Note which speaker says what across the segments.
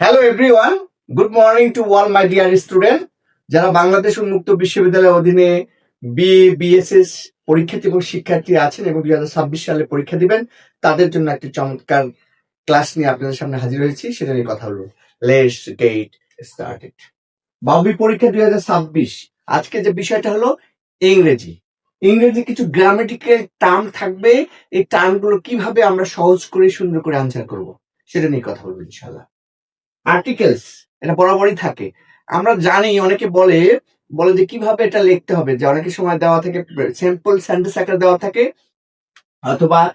Speaker 1: Hello everyone good morning to all my dear student যারা বাংলাদেশ উন্মুক্ত বিশ্ববিদ্যালয়ের অধীনে বি বিএসএস পরীক্ষার্থী এবং শিক্ষার্থী আছেন এবং দুই হাজার ছাব্বিশ সালে পরীক্ষা দিবেন, তাদের জন্য একটি চমৎকার ক্লাস নিয়ে আপনাদের সামনে হাজির হয়েছি। সেটা নিয়ে কথা বলব। লেটস গেট স্টার্টেড বাবি পরীক্ষা দুই হাজার ছাব্বিশ। আজকে যে বিষয়টা হলো ইংরেজি। ইংরেজি কিছু গ্রামেটিক্যাল টার্ম থাকবে। এই টার্মগুলো কীভাবে আমরা সহজ করে সুন্দর করে আনসার করব, সেটা নিয়ে কথা বলব ইনশাল্লাহ আর্টিকেলস এটা বরাবরই থাকে। আমরা জানি, অনেকে বলে বলে যে কীভাবে এটা লিখতে হবে, যে অনেকের সময় দেওয়া থাকে সিম্পল সেন্টেন্স আকারে দেওয়া থাকে, অথবা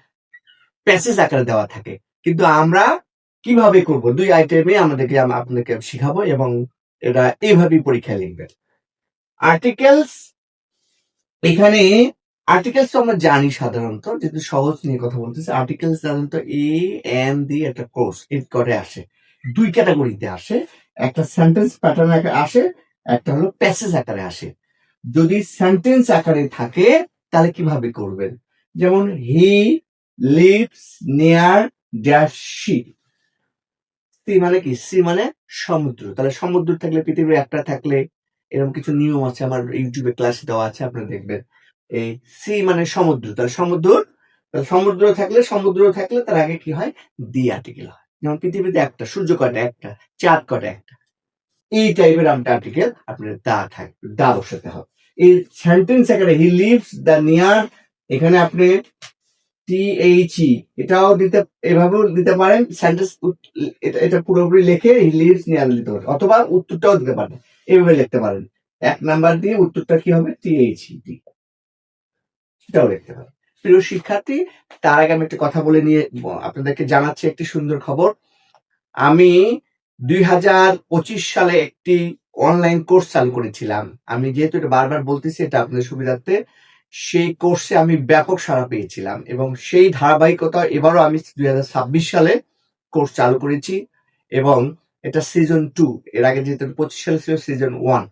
Speaker 1: প্যাসেজ আকারে দেওয়া থাকে। কিন্তু আমরা কীভাবে করব? দুই আইটেমে আমাদেরকে আম- আপনাদেরকে শিখাবো এবং এটা এইভাবেই পরীক্ষায় লিখবেন। আর্টিকেলস এখানে আর্টিকেলস তো আমরা জানি সাধারণত, যেহেতু সহজ নিয়ে কথা বলতেছি আর্টিকেলস সাধারণত এ এন দি একটা কোর্স এড করে আসে। দুই ক্যাটাগরিতে আসে। একটা সেন্টেন্স প্যাটার্ন আকারে আসে, একটা হলো প্যাসেজ আকারে আসে। যদি সেন্টেন্স আকারে থাকে, তাহলে কীভাবে করবেন? যেমন he lives near dash sea sea মানে কি? সি মানে সমুদ্র। তাহলে সমুদ্র থাকলে, পৃথিবীর একটা থাকলে, এরকম কিছু নিয়ম আছে আমার ইউটিউবে ক্লাস দেওয়া আছে, আপনারা দেখবেন। এই সি মানে সমুদ্র। তাহলে সমুদ্র সমুদ্র থাকলে সমুদ্র থাকলে, তার আগে কি হয়? দি আর্টিকেল হয়। যেমন পৃথিবীতে একটা, সূর্য কটা একটা, চাঁদ কটা একটা। এই টাইপের আমরা আর্টিকেল আপনার দা থাকবে দা বসাতে হবে। এই সেন্টেন্স আকারে হি লিভস দ্য নিয়ার এখানে আপনি টি এইচ ই এটাও দিতে, এভাবেও দিতে পারেন। সেন্টেন্স এটা পুরোপুরি লিখে হি লিভস নিয়ার দিতে পারেন। অথবা উত্তরটাও দিতে পারেন। এভাবে লিখতে পারেন। এক নাম্বার দিয়ে উত্তরটা কি হবে? টি এইচ ই সেটাও লিখতে পারেন। প্রিয় শিক্ষার্থী, তার আগে আমি একটা কথা বলে নিয়ে, আপনাদেরকে জানাচ্ছি একটি সুন্দর খবর। আমি দুই হাজার পঁচিশ সালে একটি অনলাইন কোর্স চালু করেছিলাম। আমি যেহেতু এটা বারবার বলতেছি, এটা আপনাদের সুবিধার্থে, সেই কোর্সে আমি ব্যাপক সাড়া পেয়েছিলাম এবং সেই ধারাবাহিকতা এবারও আমি দুই হাজার ছাব্বিশ সালে কোর্স চালু করেছি এবং এটা সিজন টু এর আগে যেহেতু পঁচিশ সালে ছিল সিজন ওয়ান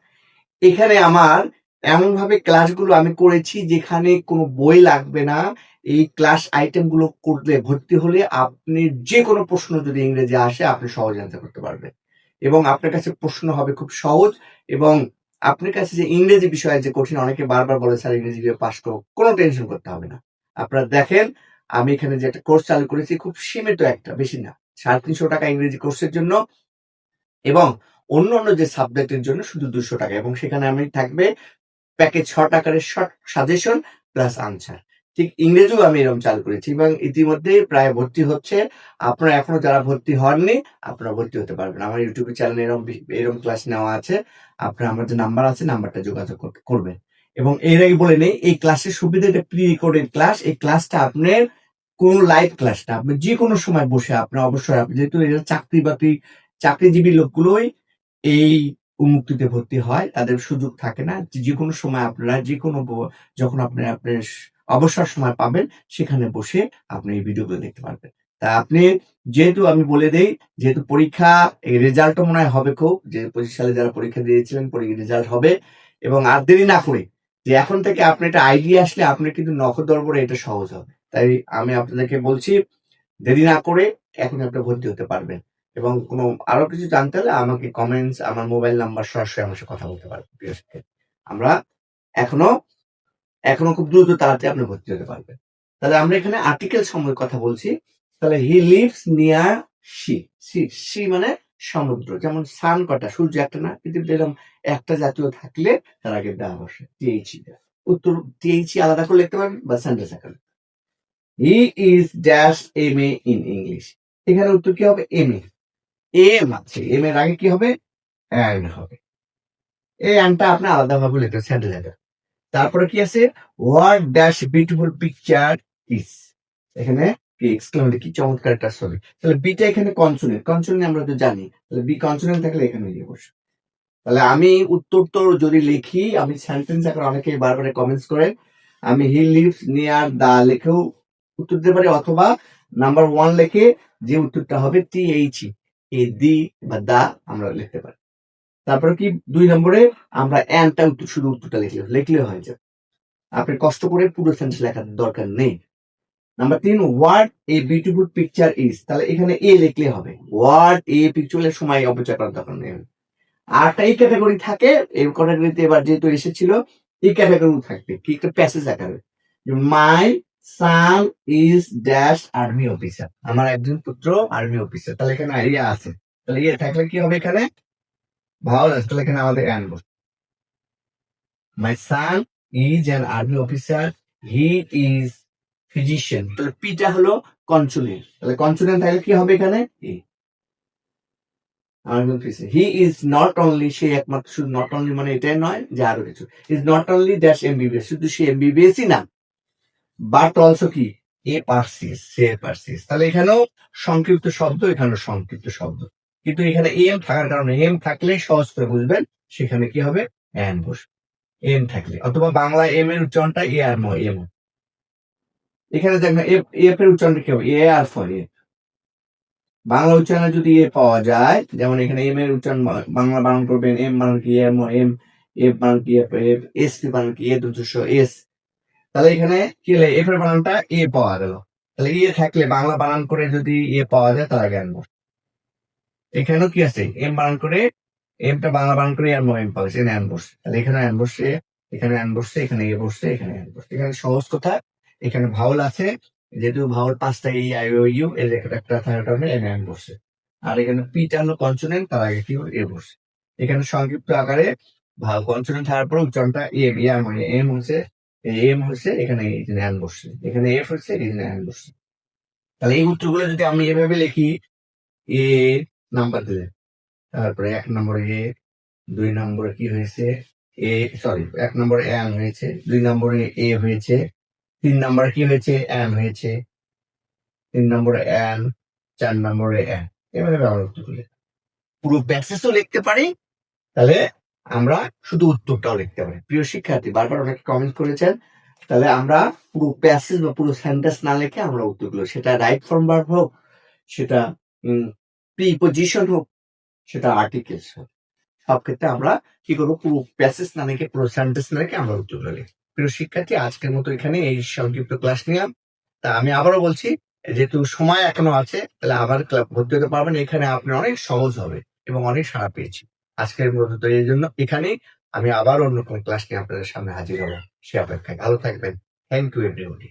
Speaker 1: এখানে আমার এমন ভাবে ক্লাসগুলো আমি করেছি যেখানে কোনো বই লাগবে না। এই ক্লাস আইটেমগুলো করলে ভর্তি হলে আপনি যে কোনো প্রশ্ন যদি ইংরেজি আসে, আপনি সহজ অ্যান্সার করতে পারবেন। এবং আপনার কাছে প্রশ্ন হবে খুব সহজ এবং আপনার কাছে যে ইংরেজি বিষয়ে যে কঠিন, অনেকে বারবার বলে, স্যার, ইংরেজি দিয়ে পাস করো। কোনো টেনশন করতে হবে না। আপনারা দেখেন, আমি এখানে যে একটা কোর্স চালু করেছি, খুব সীমিত একটা, বেশি না, সাড়ে তিনশো টাকা ইংরেজি কোর্সের জন্য এবং অন্য অন্য যে সাবজেক্টের জন্য শুধু দুশো টাকা এবং সেখানে আমি থাকবে প্যাকেজ ছ টাকার শর্ট সাজেশন প্লাস আনসার ঠিক ইংরেজিও আমি এরকম চালু করেছি এবং ইতিমধ্যে প্রায় ভর্তি হচ্ছে। আপনারা এখনও যারা ভর্তি হননি, আপনারা ভর্তি হতে পারবেন। আমার ইউটিউব চ্যানেলে এরকম এরকম ক্লাস নেওয়া আছে। আপনারা আমার যে নাম্বার আছে নাম্বারটা যোগাযোগ কর- করবেন। এবং এর আগে বলে নেই, এই ক্লাসের সুবিধা এটা প্রি রেকর্ডেড ক্লাস এই ক্লাসটা আপনার কোন লাইভ ক্লাসটা আপনি যে কোনো সময় বসে, আপনার অবশ্যই, আপনি যেহেতু এটা চাকরি বাকরি চাকরিজীবী লোকগুলোই এই উন্মুক্তিতে ভর্তি হয়, তাদের সুযোগ থাকে না। যে কোনো সময় আপনারা যে কোনো যখন আপনি আপনার স- অবসর সময় পাবেন, সেখানে বসে আপনি এই ভিডিওগুলো দেখতে পারবেন। তা আপনি, যেহেতু আমি বলে দেই, যেহেতু পরীক্ষা, এই রেজাল্টও মনে হয় হবে খুব, যে পঁচিশ সালে যারা পরীক্ষা দিয়েছিলেন রেজাল্ট হবে। এবং আর দেরি না করে, যে এখন থেকে আপনি একটা আইডিয়া আসলে আপনার কিন্তু নখর দরবারে এটা সহজ হবে। তাই আমি আপনাদেরকে বলছি, দেরি না করে এখন আপনি ভর্তি হতে পারবেন। এবং কোনো আরও কিছু জানতে হলে আমাকে কমেন্টস আমার মোবাইল নাম্বার সরাসরি আমার সাথে কথা বলতে পারবেন প্রিয় শিক্ষার্থী। আমরা এখনও এখনও খুব দ্রুত তাড়াতাড়ি আপনি ভর্তি হতে পারবেন। তাহলে আমরা এখানে আর্টিকেল সম্পর্কে কথা বলছি। তাহলে he lives near sea sea sea মানে সমুদ্র। যেমন সান কটা, সূর্য একটা না, পৃথিবীতে এরকম একটা জাতীয় থাকলে তার আগে দেওয়া বসে টিএইচি উত্তর টিএইচি আলাদা করে লিখতে পারেন বা সেন্টেন্স আকারে he is dash M A in English এখানে উত্তর কি হবে? এম এ এম আছে এম এর আগে কি হবে? অ্যান্ড হবে। এই অ্যান্ডটা আপনি আলাদা ভাবে লিখতে সেন্টেন্স আকারে তারপরে কি আছে? What dash beautiful picture is এখানে কি এক্সক্লেমেটর কি চমৎকার একটা ছবি তাহলে বিটা এখানে কনসোনেন্ট কনসোনেন্ট আমরা তো জানি। তাহলে বি কনসোনেন্ট থাকলে এখানে দিয়ে বসে। তাহলে আমি উত্তর তো যদি লিখি, আমি সেন্টেন্স আকারে অনেকে বারবার কমেন্টস করে, আমি হি লিভস নিয়ার দা লিখেও উত্তর দিতে পারি, অথবা নাম্বার ওয়ান লিখে যে উত্তরটা হবে টি এইচ এই দি বা দা আমরা লিখতে পারি। তারপরে কি? দুই নম্বরে আমরা অ্যানটা উত্তর, শুধু উত্তরটা লিখলে লিখলে হয়ে যাবে। আপনি কষ্ট করে পুরো সেন্টেন্স লেখার দরকার নেই। নাম্বার তিন what a beautiful picture is তাহলে এখানে এ লিখলে হবে। হোয়াট এ পিকচারের সময় অপচয় করার দরকার নেই। আরটা এই ক্যাটাগরি থাকে, এই ক্যাটাগরিতে এবার যেহেতু এসেছিল, এই ক্যাটাগরি থাকবে। কি? একটা প্যাসেজ আকারে। My son is dash army officer আমার একজন পুত্র আর্মি অফিসার তাহলে এখানে ইয়ে আছে। তাহলে ইয়ে থাকলে কি হবে এখানে? ভালো আছে। তাহলে এখানে আমাদের বসবে my son is an army officer he is physician তাহলে পিটা হলো কনসোনেন্ট তাহলে কনসোনেন্ট থাকলে কি হবে এখানে? হি ইজ নট অনলি সে একমাত্র, শুধু নট অনলি মানে এটাই নয় যে আরও কিছু। Is not only dash MBBS শুধু সে এমবিবিএসই না। বাট অলসো কি? এ পার্সিস সে পার্সিস তাহলে এখানেও সংক্ষিপ্ত শব্দ, এখানেও সংক্ষিপ্ত শব্দ। কিন্তু এখানে এম থাকার কারণে এম থাকলে সহজ করে বুঝবেন, সেখানে কি হবে? এন বসবে। এম থাকলে, অথবা বাংলা এম এর উচ্চারণটা এ আর এম এখানে দেখেন এফ এর উচ্চারণটা কি হবে? এ আর ফর এ বাংলা উচ্চারণে যদি এ পাওয়া যায়, যেমন এখানে এম এর উচ্চারণ বাংলা বানান করবেন এম বানান কি এম এম এফ বানান কি এফ এফ এস বানান কি এ দুশো এস তাহলে এখানে কি হলো? এফ এর বানানটা এ পাওয়া গেল। তাহলে এ থাকলে বাংলা বানান করে যদি এ পাওয়া যায় তাহলে জ্ঞান এখানেও কি আছে? এম বানান করে এমটা বাংলা বানান করে আর এম পাওয়া গেছে এন বসছে তাহলে এখানে এন বসছে এখানে এন বসছে এখানে এ বসছে, এখানে এন বসছে এখানে সহজ কথা, এখানে ভাউল আছে, যেহেতু ভাউল পাঁচটা এই আই ও ইউ এর একটা থাকার কারণে এন এন বসছে আর এখানে পিটা হলো কনসোনেন্ট তার আগে কি এ বসছে। এখানে সংক্ষিপ্ত আকারে কনসোনেন্ট থাকার পর উচ্চারণটা এম মানে এম হচ্ছে এম হচ্ছে, এখানে এই বসছে। এখানে এফ হচ্ছে, এই যে বসছে। তাহলে এই উত্তরগুলো যদি আমি এভাবে লিখি এ নাম্বার দিলে। তারপরে এক নম্বরে এ দুই নম্বরে কি হয়েছে? এ সরি এক নম্বরে এন হয়েছে, দুই নম্বরে এ হয়েছে, তিন নম্বরে কি হয়েছে? এন হয়েছে। তিন নম্বরে এন চার নম্বরে এন এভাবে আমরা উত্তর পুরো প্যাসেজও লিখতে পারি, তাহলে আমরা শুধু উত্তরটাও লিখতে পারি। প্রিয় শিক্ষার্থী, বারবার অনেকে কমেন্ট করেছেন, তাহলে আমরা পুরো প্যাসেজ বা পুরো সেন্টেন্স না লিখে আমরা উত্তরগুলো, সেটা রাইট ফর্ম ভার্ব হোক, সেটা প্রিপোজিশন হোক, সেটা আর্টিকেলস হোক, সব ক্ষেত্রে আমরা কি করব, পুরো প্যাসেজ না লিখে, পুরো সেন্টেন্স না লিখে আমরা উত্তরগুলো লিখি প্রিয় শিক্ষার্থী, আজকের মতো এখানে এই সংক্ষিপ্ত ক্লাস নিলাম। তা আমি আবারও বলছি, যেহেতু সময় এখনও আছে, তাহলে আবার ক্লাব ভর্তি হতে পারবেন, এখানে আপনার অনেক সহজ হবে এবং অনেক সাড়া পেয়েছি। আজকের মতো এই জন্য এখানেই। আমি আবার অন্য কোন ক্লাস নিয়ে আপনাদের সামনে হাজির হব। সে অপেক্ষায় ভালো থাকবেন। Thank you everybody